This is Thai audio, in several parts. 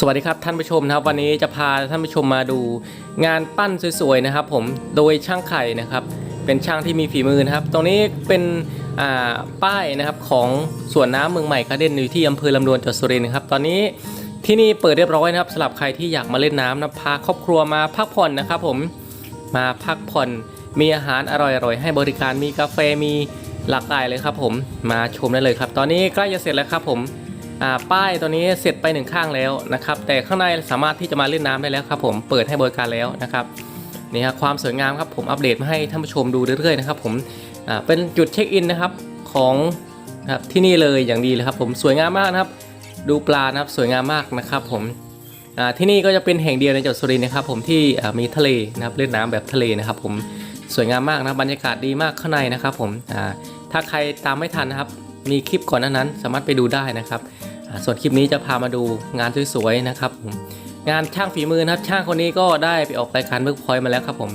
สวัสดีครับท่านผู้ชมนะครับวันนี้จะพาท่านผู้ชมมาดูงานปั้นสวยๆนะครับ ผมโดยช่างไข่นะครับ เป็นช่างที่มีฝีมือนะครับ ตรงนี้เป็นป้ายนะครับของสวนน้ำเมืองใหม่คาเดนอยู่ที่อำเภอลำดวนจังหวัดสุรินทร์ครับตอนนี้ที่นี่เปิดเรียบร้อยนะครับสำหรับใครที่อยากมาเล่นน้ำนะพาครอบครัวมาพักผ่อนนะครับ ผมมาพักผ่อนมีอาหารอร่อยๆให้บริการมีกาแฟมีหลากหลายเลยครับ ผมมาชมได้เลยครับ ตอนนี้ใกล้จะเสร็จแล้วครับ ผม ป้ายตัวนี้เสร็จไปหนึ่งข้างแล้วนะครับ แต่ข้างในสามารถที่จะมาเล่นน้ำได้แล้วครับผมเปิดให้บริการแล้วนะครับนี่ครับความสวยงามครับผมอัปเดตมาให้ท่านผู้ชมดูเรื่อยๆนะครับผมเป็นจุดเช็คอินนะครับของที่นี่เลยอย่างดีเลยครับผมสวยงามมากนะครับ ดูปลานะครับสวยงามมากนะครับผมที่นี่ก็จะเป็นแห่งเดียวในจังหวัดสุรินทร์นะครับผมที่มีทะเลนะครับเล่นน้ำแบบทะเลนะครับผมสวยงามมากนะบรรยากาศดีมากข้างในนะครับผมถ้าใครตามไม่ทันนะครับมีคลิปก่อนนั้นสามารถไปดูได้นะครับ ส่วนคลิปนี้จะพามาดูงานสวยๆนะครับผมงานช่างฝีมือนะครับ ช่างคนนี้ก็ได้ไปออกรายการเวิร์กพอยต์มาแล้วครับผม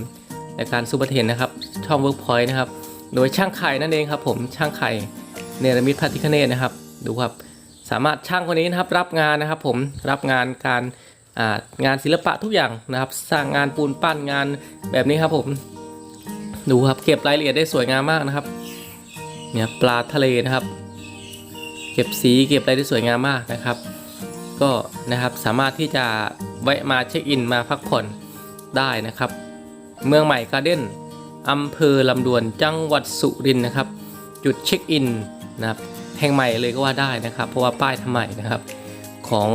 รายการซูเปอร์เทนนะครับช่องเวิร์กพอยต์นะครับ โดยช่างไข่นั่นเองครับผมช่างไข่เนรมิตพัทธิคเนตนะครับ ดูครับสามารถช่างคนนี้นะครับรับงานนะครับ ผมรับงานการงานศิลปะทุกอย่างนะครับ สร้างงานปูนปั้นงานแบบนี้ครับผม ดูครับเก็บรายละเอียดได้สวยงามมากนะครับเนี่ยปลาทะเลนะครับ เก็บสีเก็บอะไรได้สวยงามมากนะครับ ก็นะครับสามารถที่จะแวะมาเช็คอินมาพักผ่อนได้นะครับ เมืองใหม่การ์เด้นอำเภอลำดวนจังหวัดสุรินทร์นะครับ จุดเช็คอินนะครับแห่งใหม่เลยก็ว่าได้นะครับ เพราะว่าป้ายทำใหม่นะครับ ของ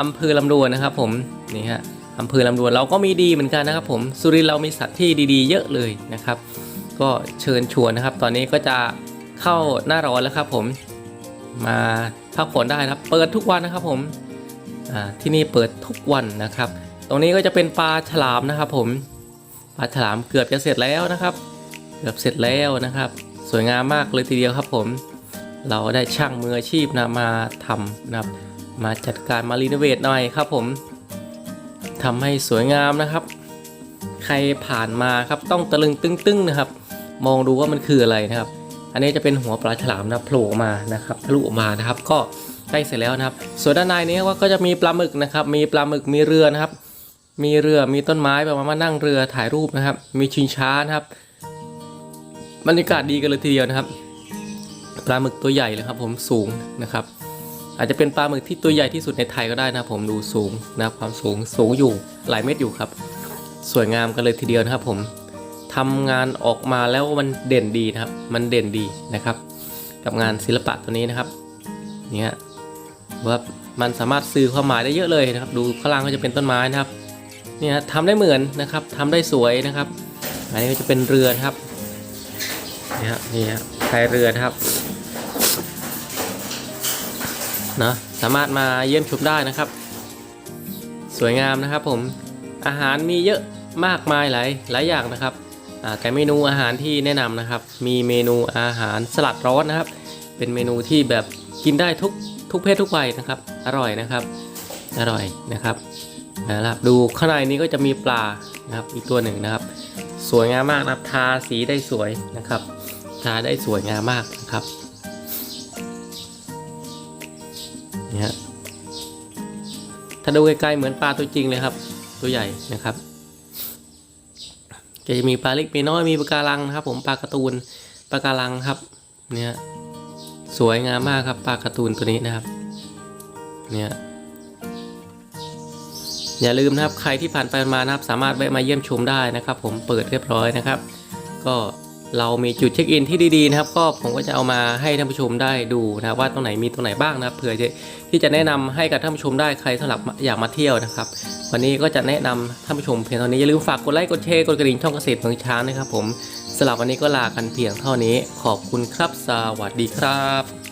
อำเภอลำดวนนะครับ ผมนี่ฮะอำเภอลำดวนเราก็มีดีเหมือนกันนะครับ ผมสุรินทร์เรามีสัตว์ที่ดีๆ เยอะเลยนะครับ ก็เชิญชวนนะครับ ตอนนี้ก็จะเข้าหน้าร้อนแล้วครับผม มาพักผ่อนได้นะครับ เปิดทุกวันนะครับผมอ่าที่นี่เปิดทุกวันนะครับ ตรงนี้ก็จะเป็นปลาฉลามนะครับ ผมปลาฉลามเกือบจะเสร็จแล้วนะครับ เกือบเสร็จแล้วนะครับ สวยงามมากเลยทีเดียวครับผม เราได้ช่างมืออาชีพนะมาทำนะครับ มาจัดการมารีโนเวทหน่อยครับผมทำให้สวยงามนะครับ ใครผ่านมาครับต้องตะลึงตึ้งๆนะครับ มองดูว่ามันคืออะไรนะครับ อันนี้จะเป็นหัวปลาฉลามนะโผล่มานะครับทะลุออกมานะครับ ก็ใกล้เสร็จแล้วนะครับ ส่วนด้านในนี้ก็จะมีปลาหมึกนะครับ มีปลาหมึกมีเรือนะครับ มีเรือมีต้นไม้แบบว่ามานั่งเรือถ่ายรูปนะครับ มีชิงช้านะครับบรรยากาศดีกันเลยทีเดียวนะครับ ปลาหมึกตัวใหญ่เลยครับ ผมสูงนะครับ อาจจะเป็นปลาหมึกที่ตัวใหญ่ที่สุดในไทยก็ได้นะครับ ผมดูสูงนะครับความสูงสูงอยู่หลายเมตรอยู่ครับ สวยงามกันเลยทีเดียวนะครับ ผม ทำงานออกมาแล้วมันเด่นดีนะครับ มันเด่นดีนะครับ กับงานศิลปะตัวนี้นะครับเนี่ยว่ามันสามารถสื่อความหมายได้เยอะเลยนะครับ ดูข้างล่างก็จะเป็นต้นไม้นะครับเนี่ยทำได้เหมือนนะครับทำได้สวยนะครับ อันนี้ก็จะเป็นเรือนะครับนี่ฮะนี่ฮะพายเรือนะครับเนะสามารถมาเยี่ยมชมได้นะครับ สวยงามนะครับผมอาหารมีเยอะมากมายหลายหลายอย่างนะครับ แต่เมนูอาหารที่แนะนำนะครับ มีเมนูอาหารสลัดร้อนนะครับ เป็นเมนูที่แบบกินได้ทุกทุกเพศทุกวัยนะครับ อร่อยนะครับ อร่อยนะครับนะครับดูข้างในนี้ก็จะมีปลานะครับอีกตัวหนึ่งนะครับ สวยงามมากนะครับทาสีได้สวยนะครับ ทาได้สวยงามมากนะครับนี่ฮะถ้าดูใกลๆเหมือนปลาตัวจริงเลยครับ ตัวใหญ่นะครับ ก็จะมีปลาเล็กปลาน้อยมีปลาการังนะครับ ผมปลาการ์ตูนปลาการังครับ เนี่ยสวยงามมากครับปลาการ์ตูนตัวนี้นะครับ เนี่ยอย่าลืมนะครับใครที่ผ่านไปมานะครับสามารถแวะมาเยี่ยมชมได้นะครับ ผมเปิดเรียบร้อยนะครับ ก็ เรามีจุดเช็คอินที่ดีๆนะครับ ก็ผมก็จะเอามาให้ท่านผู้ชมได้ดูนะว่าตรงไหนมีตรงไหนบ้างนะครับเผื่อที่จะแนะนำให้กับท่านผู้ชมได้ใครสำหรับอยากมาเที่ยวนะครับ วันนี้ก็จะแนะนำท่านผู้ชมเพียงเท่านี้อย่าลืมฝากกดไลค์กดแชร์กดกระดิ่งช่องเกษตรเมืองช้างนะครับผมสำหรับวันนี้ก็ลากันเพียงเท่านี้ ขอบคุณครับ สวัสดีครับ